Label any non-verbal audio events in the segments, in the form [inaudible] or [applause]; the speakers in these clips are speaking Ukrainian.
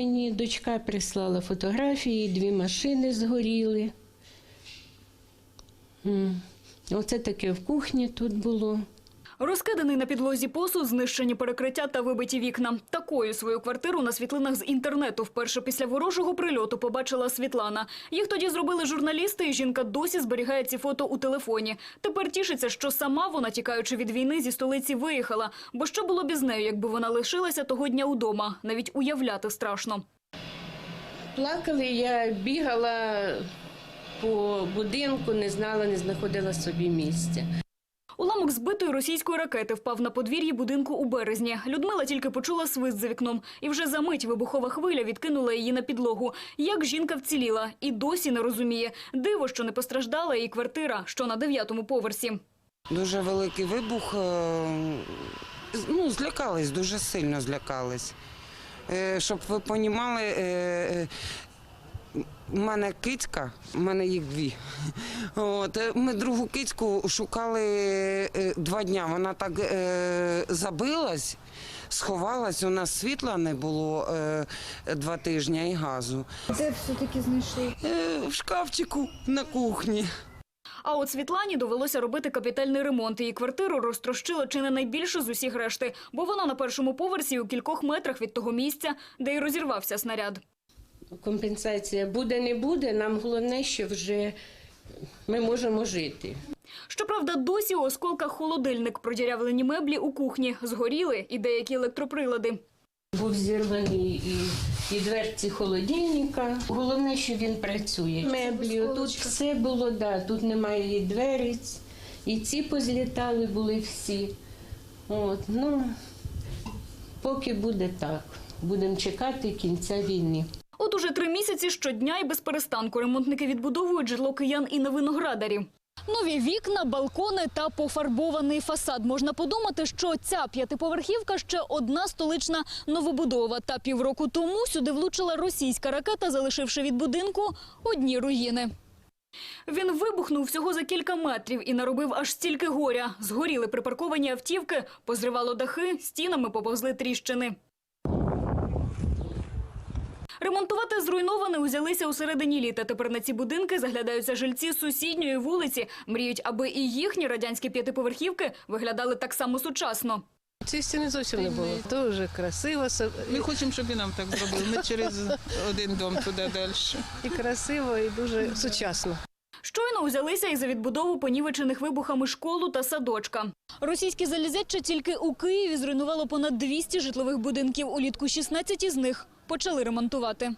мені дочка прислала фотографії, дві машини згоріли. Оце таке в кухні тут було. Розкиданий на підлозі посуд, знищені перекриття та вибиті вікна. Такою свою квартиру на світлинах з інтернету вперше після ворожого прильоту побачила Світлана. Їх тоді зробили журналісти, і жінка досі зберігає ці фото у телефоні. Тепер тішиться, що сама вона, тікаючи від війни, зі столиці виїхала. Бо що було б із нею, якби вона лишилася того дня удома? Навіть уявляти страшно. Плакали, я бігала по будинку, не знала, не знаходила собі місця. Уламок збитої російської ракети впав на подвір'ї будинку у березні. Людмила тільки почула свист за вікном, і вже за мить вибухова хвиля відкинула її на підлогу. Як жінка вціліла і досі не розуміє. Диво, що не постраждала її квартира, що на дев'ятому поверсі. Дуже великий вибух. е, Ну, злякались, дуже сильно злякались. Е, Щоб ви понімали, е, мене кицька, в мене їх дві. От, е, ми другу кицьку шукали е, два дня. Вона так е, забилась, сховалась. У нас світла не було е, два тижні і газу. Де все-таки знайшли? Е, в шкафчику на кухні. А от Світлані довелося робити капітальний ремонт. Її квартиру розтрощило чи не найбільше з усіх решти, бо вона на першому поверсі у кількох метрах від того місця, де й розірвався снаряд. Компенсація буде, не буде. Нам головне, що вже ми можемо жити. Щоправда, досі у осколках холодильник, продірявлені меблі у кухні, згоріли і деякі електроприлади. Був зірваний і, і дверці холодильника. Головне, що він працює. Меблі, тут все було, да, тут немає і дверець, і ці позлітали були всі. От, ну, поки буде так. Будемо чекати кінця війни. От уже три місяці щодня і без перестанку ремонтники відбудовують житло киян і на виноградарі. Нові вікна, балкони та пофарбований фасад. Можна подумати, що ця п'ятиповерхівка ще одна столична новобудова. Та півроку тому сюди влучила російська ракета, залишивши від будинку одні руїни. Він вибухнув всього за кілька метрів і наробив аж стільки горя. Згоріли припарковані автівки, позривало дахи, стінами поповзли тріщини. Ремонтувати зруйноване узялися у середині літа. Тепер на ці будинки заглядаються жильці з сусідньої вулиці. Мріють, аби і їхні радянські п'ятиповерхівки виглядали так само сучасно. Цієї стіни зовсім не було. Дуже красиво Ми хочемо, щоб і нам так зробили. Ми через [laughs] один дом туди далі. і красиво, і дуже сучасно. Щойно узялися і за відбудову понівечених вибухами школу та садочка. Російське залізяче тільки у Києві зруйнувало понад 200 житлових будинків. Улітку 16 з них почали ремонтувати.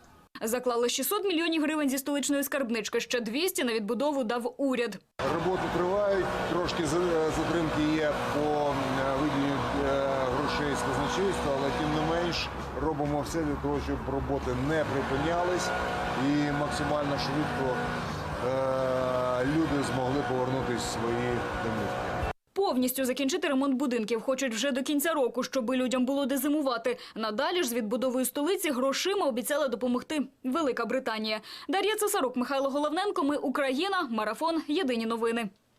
Заклали 600 мільйонів гривень зі столичної скарбнички. Ще 200 на відбудову дав уряд. Роботи тривають, трошки за- затримки є по е, виділенню е, грошей з казначейства, але тим не менш робимо все для того, щоб роботи не припинялись і максимально швидко е, люди змогли повернутися свої домівки. Повністю закінчити ремонт будинків хочуть вже до кінця року, щоби людям було де зимувати. Надалі ж з відбудовою столиці грошима обіцяла допомогти Велика Британія. Дар'я Цесарук, Михайло Головненко. Ми Україна. Марафон. Єдині новини.